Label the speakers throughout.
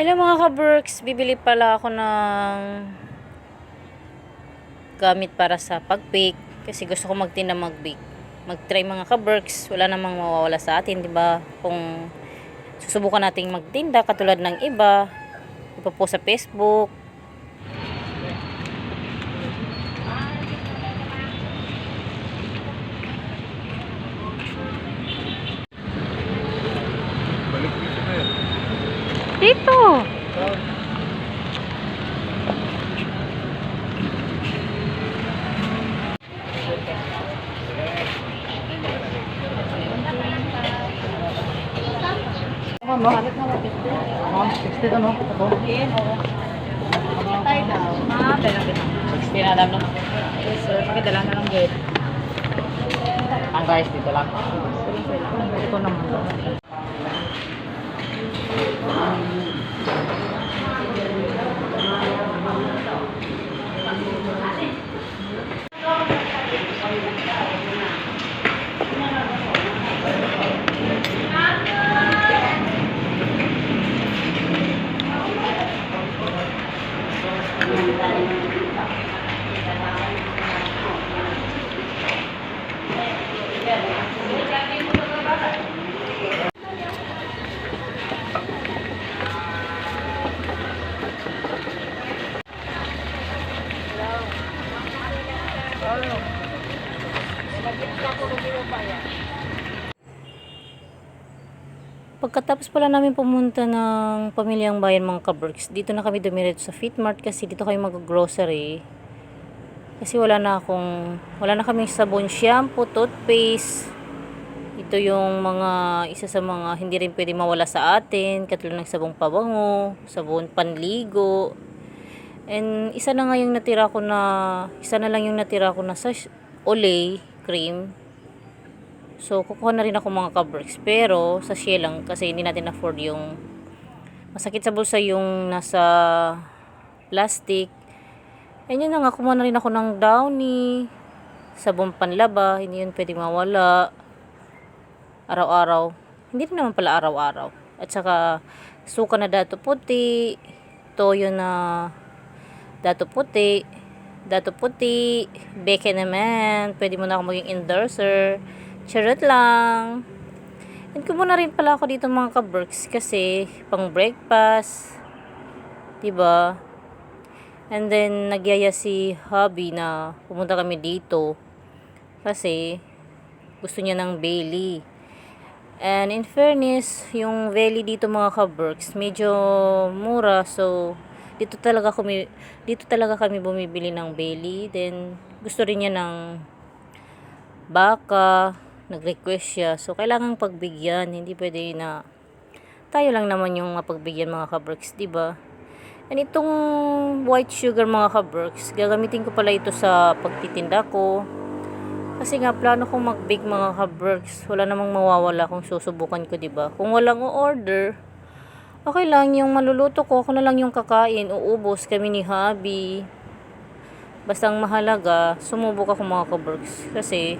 Speaker 1: Hello mga ka-Berks, bibili pala ako ng gamit para sa pag-bake kasi gusto ko magtinda mag-bake. Mag-try mga ka-Berks, wala namang mawawala sa atin, 'di ba? Kung susubukan nating magtinda katulad ng iba, iba po sa Facebook.
Speaker 2: Balik dito na yan.
Speaker 1: Dito.
Speaker 3: Ano? Ma'am, 60 to no? Ito.
Speaker 1: Tayo daw. Ma, kita.
Speaker 3: 60 na lang no?
Speaker 1: Yes sir, pakidala na lang gate.
Speaker 3: Ang rice dito lang.
Speaker 1: Ito naman. Thank you. Pagkatapos pala namin pumunta ng pamilyang bayan mga kaberks, dito na kami dumiretso sa Fitmart kasi dito kami mag-grocery. Kasi wala na akong, wala na kaming sabon, shampoo, toothpaste. Ito yung mga, isa sa mga hindi rin pwede mawala sa atin, katulad ng sabong pabango, sabon panligo. And isa na nga yung natira ko na, isa na lang yung natira ko na sa Olay cream. So, kukuha na rin ako mga kabricks. Pero, sa Shell lang kasi hindi natin afford yung masakit sa bulsa yung nasa plastic. And yun nga, kumuha na rin ako ng downy, sabong panlaba, hindi yun pwedeng mawala. Araw-araw. Hindi rin naman pala araw-araw. At saka, suka na dato puti, toyo na dato puti, dato puti, beke naman, pwede mo na ako maging endorser. Charot lang. And kumuna rin pala ako dito mga ka-berks kasi pang breakfast. ba? And then nagyaya si hubby na pumunta kami dito kasi gusto niya ng Bailey. And in fairness, yung Bailey dito mga ka-berks, medyo mura so dito talaga kami dito talaga kami bumibili ng Bailey. Then gusto rin niya ng baka, nag-request siya. So, kailangang pagbigyan. Hindi pwede na tayo lang naman yung mapagbigyan mga kabricks, di ba? And itong white sugar mga kabricks, gagamitin ko pala ito sa pagtitinda ko. Kasi nga, plano kong mag-bake mga kabricks. Wala namang mawawala kung susubukan ko, di ba? Kung walang order, okay lang yung maluluto ko. Ako na lang yung kakain. Uubos kami ni hubby. Basta ang mahalaga, sumubok ako mga kabricks. Kasi,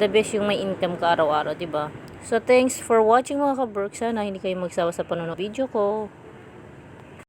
Speaker 1: the best yung may income ka araw-araw, 'di ba? So thanks for watching mga ka-Berks. Sana hindi kayo magsawa sa panonood video ko.